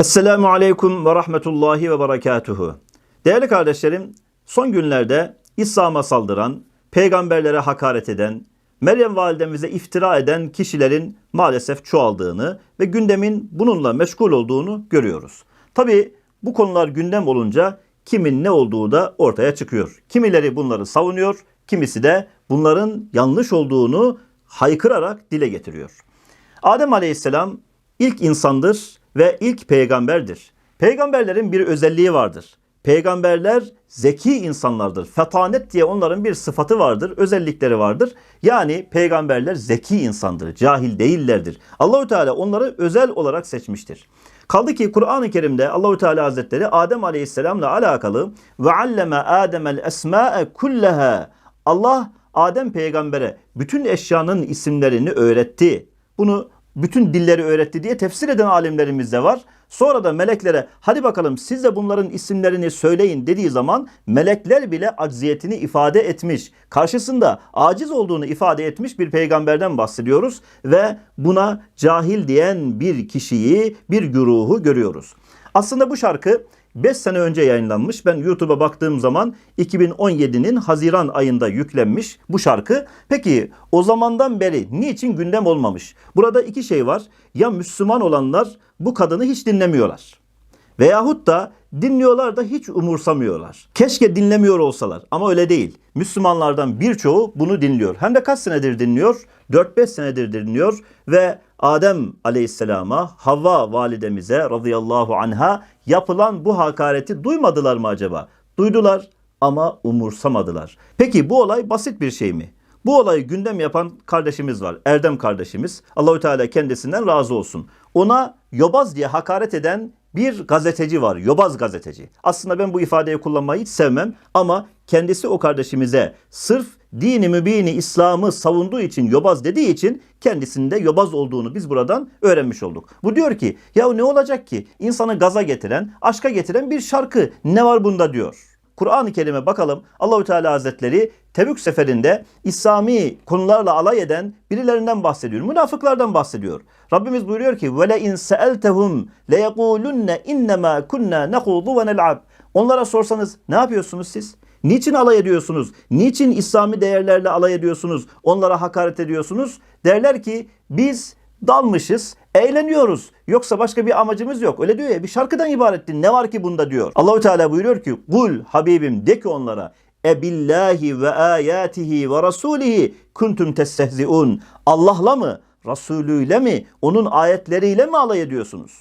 Esselamu Aleyküm ve Rahmetullahi ve Berekatuhu. Değerli kardeşlerim, son günlerde İslam'a saldıran, peygamberlere hakaret eden, Meryem validemize iftira eden kişilerin maalesef çoğaldığını ve gündemin bununla meşgul olduğunu görüyoruz. Tabi bu konular gündem olunca kimin ne olduğu da ortaya çıkıyor. Kimileri bunları savunuyor, kimisi de bunların yanlış olduğunu haykırarak dile getiriyor. Adem Aleyhisselam ilk insandır ve ilk peygamberdir. Peygamberlerin bir özelliği vardır. Peygamberler zeki insanlardır. Fetanet diye onların bir sıfatı vardır, özellikleri vardır. Yani peygamberler zeki insandır, cahil değillerdir. Allahü Teala onları özel olarak seçmiştir. Kaldı ki Kur'an-ı Kerim'de Allahü Teala Hazretleri Adem Aleyhisselam'la alakalı ve alleme Adem'el esma'e kulleha Allah Adem peygambere bütün eşyanın isimlerini öğretti. Bunu bütün dilleri öğretti diye tefsir eden alimlerimiz de var. Sonra da meleklere hadi bakalım siz de bunların isimlerini söyleyin dediği zaman melekler bile acziyetini ifade etmiş. Karşısında aciz olduğunu ifade etmiş bir peygamberden bahsediyoruz ve buna cahil diyen bir kişiyi, bir güruhu görüyoruz. Aslında bu şarkı 5 sene önce yayınlanmış. Ben YouTube'a baktığım zaman 2017'nin Haziran ayında yüklenmiş bu şarkı. Peki o zamandan beri niçin gündem olmamış? Burada iki şey var. Ya Müslüman olanlar bu kadını hiç dinlemiyorlar. Veyahut da dinliyorlar da hiç umursamıyorlar. Keşke dinlemiyor olsalar ama öyle değil. Müslümanlardan birçoğu bunu dinliyor. Hem de kaç senedir dinliyor? 4-5 senedir dinliyor ve Adem aleyhisselama, Havva validemize radıyallahu anha yapılan bu hakareti duymadılar mı acaba? Duydular ama umursamadılar. Peki bu olay basit bir şey mi? Bu olayı gündem yapan kardeşimiz var. Erdem kardeşimiz. Allahü Teala kendisinden razı olsun. Ona yobaz diye hakaret eden bir gazeteci var. Yobaz gazeteci. Aslında ben bu ifadeyi kullanmayı hiç sevmem ama kendisi o kardeşimize sırf dini mübini İslam'ı savunduğu için yobaz dediği için kendisinde yobaz olduğunu biz buradan öğrenmiş olduk. Bu diyor ki ya ne olacak ki insanı gaza getiren, aşka getiren bir şarkı ne var bunda diyor. Kur'an-ı Kerim'e bakalım. Allahü Teala Hazretleri Tebük seferinde İslami konularla alay eden birilerinden bahsediyor. Münafıklardan bahsediyor. Rabbimiz buyuruyor ki: "Ve le in sa'altehum le yekulunne innema kunna nahudu ve nel'ab." Onlara sorsanız ne yapıyorsunuz siz? Niçin alay ediyorsunuz? Niçin İslami değerlerle alay ediyorsunuz? Onlara hakaret ediyorsunuz? Derler ki biz dalmışız, eğleniyoruz. Yoksa başka bir amacımız yok. Öyle diyor ya bir şarkıdan ibaretti. Ne var ki bunda diyor. Allahü Teala buyuruyor ki kul Habibim de ki onlara ebillahi ve ayatihi ve rasulihi kuntum testehziun. Allah'la mı, Resulüyle mi, onun ayetleriyle mi alay ediyorsunuz?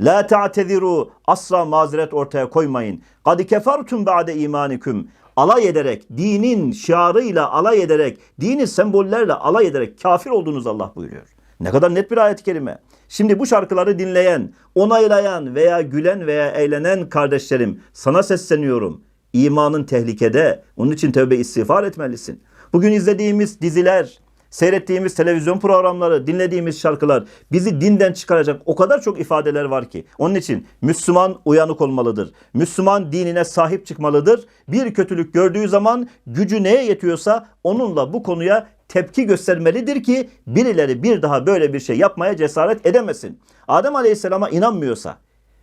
La ta'teziru asla mazeret ortaya koymayın. Kad kefertum ba'de imanikum. Alay ederek, dinin şiarıyla alay ederek, dinin sembollerle alay ederek kafir olduğunuz Allah buyuruyor. Ne kadar net bir ayet-i kerime. Şimdi bu şarkıları dinleyen, onaylayan veya gülen veya eğlenen kardeşlerim sana sesleniyorum. İmanın tehlikede. Onun için tövbe istiğfar etmelisin. Bugün izlediğimiz diziler, seyrettiğimiz televizyon programları, dinlediğimiz şarkılar bizi dinden çıkaracak o kadar çok ifadeler var ki. Onun için Müslüman uyanık olmalıdır. Müslüman dinine sahip çıkmalıdır. Bir kötülük gördüğü zaman gücü neye yetiyorsa onunla bu konuya tepki göstermelidir ki birileri bir daha böyle bir şey yapmaya cesaret edemesin. Adem Aleyhisselam'a inanmıyorsa,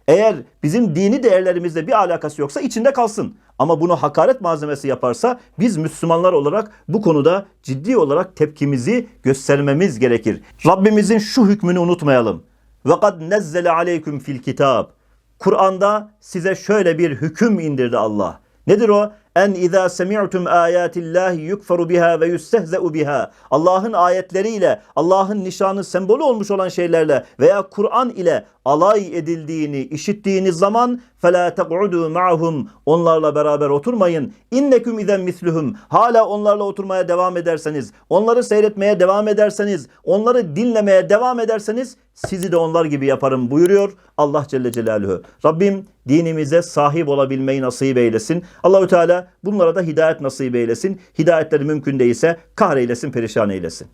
eğer bizim dini değerlerimizle bir alakası yoksa içinde kalsın. Ama bunu hakaret malzemesi yaparsa biz Müslümanlar olarak bu konuda ciddi olarak tepkimizi göstermemiz gerekir. Rabbimizin şu hükmünü unutmayalım. Kad nezzele aleyküm fil kitab. Kur'an'da size şöyle bir hüküm indirdi Allah. Nedir o? En izâ semi'tum âyâtillâhi yukferu biha ve yüstehze'u biha. Allah'ın ayetleriyle, Allah'ın nişanı sembolü olmuş olan şeylerle veya Kur'an ile alay edildiğini işittiğiniz zaman فَلَا تَقْعُدُوا مَعَهُمْ Onlarla beraber oturmayın. اِنَّكُمْ اِذَنْ مِثْلُهُمْ Hala onlarla oturmaya devam ederseniz, onları seyretmeye devam ederseniz, onları dinlemeye devam ederseniz sizi de onlar gibi yaparım buyuruyor Allah Celle Celaluhu. Rabbim dinimize sahip olabilmeyi nasip eylesin. Allahü Teala bunlara da hidayet nasip eylesin. Hidayetleri mümkün değilse kahreylesin, perişan eylesin.